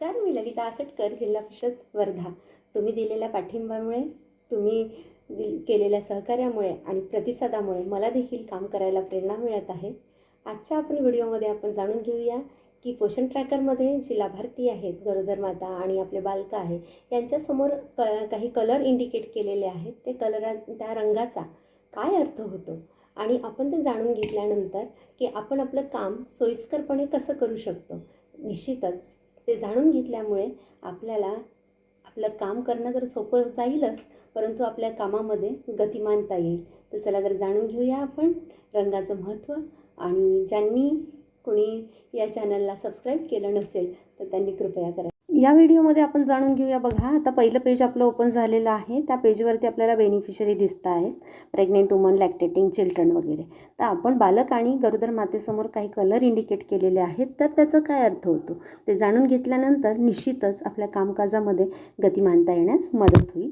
नमस्कार मी ललिता आसटकर जिल्हा परिषद वर्धा. तुम्ही दिलेल्या पाठिंब्यामुळे तुम्ही दिल केलेल्या सहकार्यामुळे आणि प्रतिसादामुळे मला देखील काम करायला प्रेरणा मिळत आहे. आजच्या आपण व्हिडिओमध्ये आपण जाणून घेऊया की पोषण ट्रॅकरमध्ये जी लाभार्थी आहेत गरोदर माता आणि आपले बालक आहे यांच्यासमोर क काही कलर इंडिकेट केलेले आहेत. ते कलरा त्या रंगाचा काय अर्थ होतो? आणि आपण ते जाणून घेतल्यानंतर की आपण आपलं काम सोयीस्करपणे कसं करू शकतो? निश्चितच ते जाणून घेतल्यामुळे आपल्याला आपलं काम करणं तर सोपं जाईलच परंतु आपल्या कामामध्ये गतिमानता येईल. तर चला तर जाणून घेऊया आपण रंगाचं महत्त्व. आणि ज्यांनी कोणी या चॅनलला सबस्क्राईब केलं नसेल तर त्यांनी कृपया करा. या व्हिडिओमध्ये आपण जाणून घेऊया. बघा आता पहिलं पेज आपलं ओपन झालेलं आहे. त्या पेजवरती आपल्याला बेनिफिशरी दिसत आहेत. प्रेग्नेंट वुमन लॅक्टेटिंग चिल्ड्रन वगैरे. तर आपण बालक आणि गरोदर मातेसमोर काही कलर इंडिकेट केलेले आहेत. तर त्याचा काय अर्थ होतो? ते जाणून घेतल्यानंतर निश्चितच आपल्या कामकाजामध्ये गती मांडता येण्यास मदत होईल.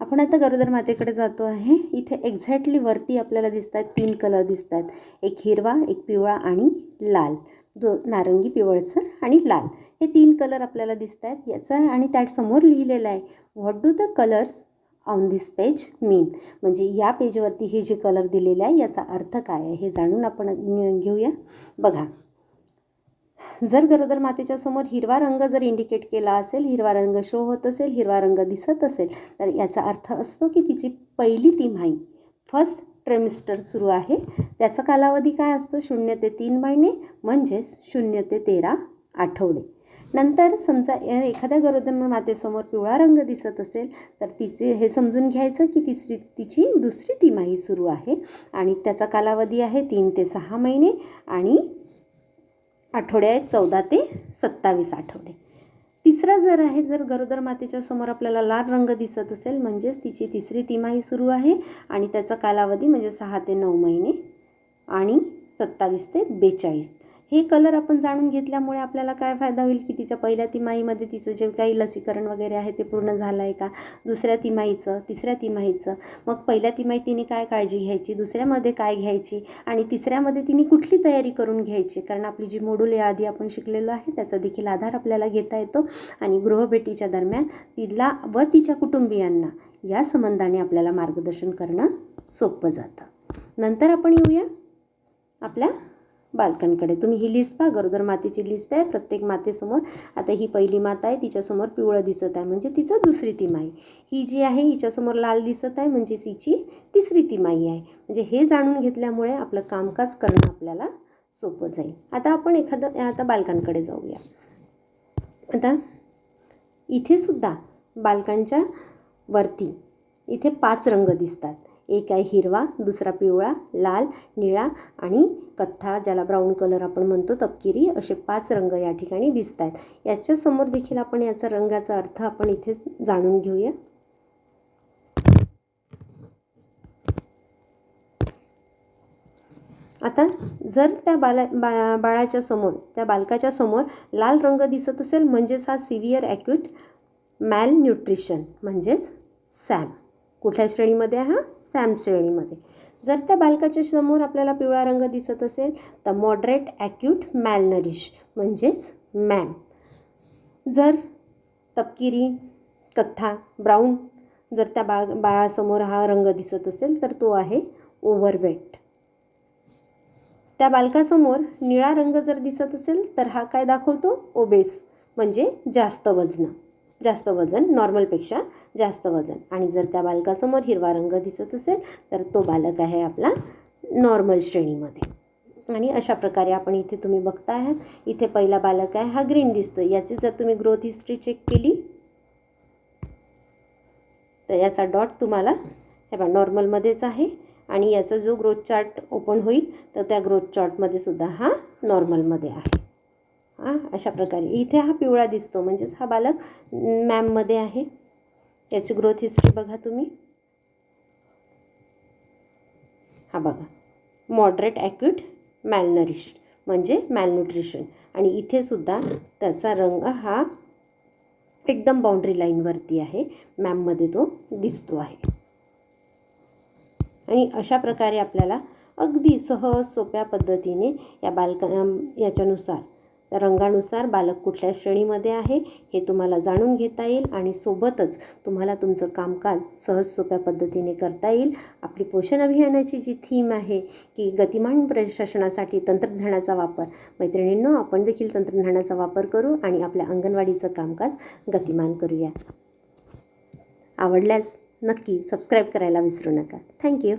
आपण आता गरोदर मातेकडे जातो आहे. इथे एक्झॅक्टली वरती आपल्याला दिसत आहेत तीन कलर दिसत आहेत. एक हिरवा एक पिवळा आणि लाल. जो नारंगी पिवळसर आणि लाल. हे तीन कलर आपल्याला दिसत आहेत याचा आणि त्यासमोर लिहिलेलं आहे what do the colours on this page mean म्हणजे या पेजवरती हे जे कलर दिलेले आहे याचा अर्थ काय आहे हे जाणून आपण घेऊया. बघा. जर गरोदर मातेच्या समोर हिरवा रंग जर इंडिकेट केला असेल हिरवा रंग शो होत असेल हिरवा रंग दिसत असेल तर याचा अर्थ असतो की तिची पहिली तिमाही फर्स्ट ट्रेमिस्टर सुरू आहे. त्याचा कालावधी काय असतो? शून्य ते तीन महिने म्हणजेच शून्य ते तेरा आठवडे. नंतर समजा एखाद्या गरोदर मातेसमोर पिवळा रंग दिसत असेल तर तिचे हे समजून घ्यायचं की तिसरी तिची दुसरी तिमाही सुरू आहे. आणि त्याचा कालावधी आहे तीन ते सहा महिने आणि आठवडे आहेत चौदा ते सत्तावीस आठवडे. तिसरा जर आहे जर गरोदर मातेच्या समोर आपल्याला लाल रंग दिसत असेल म्हणजेच तिची तिसरी तिमाही सुरू आहे आणि त्याचा कालावधी म्हणजे सहा ते नऊ महिने आणि सत्तावीस ते बेचाळीस. हे कलर आपण जाणून घेतल्यामुळे आपल्याला काय फायदा होईल की तिच्या पहिल्या तिमाहीमध्ये तिचं जे काही लसीकरण वगैरे आहे ते पूर्ण झालं आहे का? दुसऱ्या तिमाहीचं तिसऱ्या तिमाहीचं. मग पहिल्या तिमाही तिने काय काळजी घ्यायची? दुसऱ्यामध्ये काय घ्यायची? आणि तिसऱ्यामध्ये तिने कुठली तयारी करून घ्यायची? कारण आपली जी मोडूल याआधी आपण शिकलेलो आहे त्याचा देखील आधार आपल्याला घेता येतो. आणि गृहभेटीच्या दरम्यान तिला व तिच्या कुटुंबियांना या संबंधाने आपल्याला मार्गदर्शन करणं सोपं जातं. नंतर आपण येऊया आपल्या बालकांकडे. तुम्ही ही लिस्ट पहा. गरोदर मातेची लिस्ट आहे. प्रत्येक मातेसमोर आता ही पहिली माता आहे. तिच्यासमोर पिवळं दिसत आहे. म्हणजे तिचं दुसरी तिमाही. ही जी आहे हिच्यासमोर लाल दिसत आहे. म्हणजे हिची तिसरी तिमाही आहे. म्हणजे हे जाणून घेतल्यामुळे आपलं कामकाज करणं आपल्याला सोपं जाईल. आता आपण एखादं आता बालकांकडे जाऊया. आता इथे सुद्धा बालकांच्या वरती इथे पाच रंग दिसतात. एक आहे हिरवा दुसरा पिवळा लाल निळा आणि कथ्था ज्याला ब्राऊन कलर आपण म्हणतो. तपकिरी असे पाच रंग या ठिकाणी दिसत आहेत याच्यासमोर देखील आपण याचा रंगाचा अर्थ आपण इथे जाणून घेऊया. आता जर त्या बाला बा बाळाच्या समोर त्या बालकाच्या समोर लाल रंग दिसत असेल म्हणजेच हा सिव्हिअर ॲक्यूट मॅल न्यूट्रिशन म्हणजेच सॅम कुठल्या श्रेणीमध्ये हा? सॅम श्रेणीमध्ये. जर त्या बालकाच्या समोर आपल्याला पिवळा रंग दिसत असेल तर मॉडरेट ॲक्यूट मॅलनरिश म्हणजेच मॅम जर तपकिरी कथ्था ब्राऊन जर त्या बा बाळासमोर हा रंग दिसत असेल तर तो आहे ओव्हरवेट त्या बालकासमोर निळा रंग जर दिसत असेल तर हा काय दाखवतो? ओबेस म्हणजे जास्त वजन. जास्त वजन नॉर्मलपेक्षा जास्त वजन. आणि जर त्या बालकासमोर हिरवा रंग दिसत असेल तर तो बालक आहे आपला नॉर्मल श्रेणीमध्ये. आणि अशा प्रकारे आपण इथे तुम्ही बघता आहात. इथे पहिला बालक आहे हा ग्रीन दिसतो याची जर तुम्ही ग्रोथ हिस्ट्री चेक केली तर याचा डॉट तुम्हाला हे बघा नॉर्मलमध्येच आहे. आणि याचा जो ग्रोथ चार्ट ओपन होईल तर त्या ग्रोथ चार्टमध्ये सुद्धा हा नॉर्मलमध्ये आहे. हां अशा प्रकारे. इथे हा पिवळा दिसतो म्हणजेच हा बालक मॅममध्ये आहे. याची ग्रोथ हिस्ट्री बघा तुम्ही. हा बघा. मॉडरेट ॲक्यूट मॅलनरिश म्हणजे मॅलन्यूट्रिशन आणि इथे सुद्धा त्याचा रंग हा एकदम बाउंड्री लाईनवरती आहे. मॅममध्ये तो दिसतो आहे. आणि अशा प्रकारे आपल्याला अगदी सहज सोप्या पद्धतीने या बालका याच्यानुसार रंगानुसार बालक कुठल्या श्रेणीमध्ये आहे हे तुम्हाला जाणून घेता येईल आणि सोबतच तुम्हाला तुमचं कामकाज सहज सोप्या पद्धतीने करता येईल. आपली पोषण अभियानाची जी थीम आहे की गतिमान प्रशासनासाठी तंत्रज्ञानाचा वापर. मैत्रिणींनो आपण देखील तंत्रज्ञानाचा वापर करू आणि आपल्या अंगणवाडीचं कामकाज गतिमान करूया. आवडल्यास नक्की सबस्क्राईब करायला विसरू नका. थँक्यू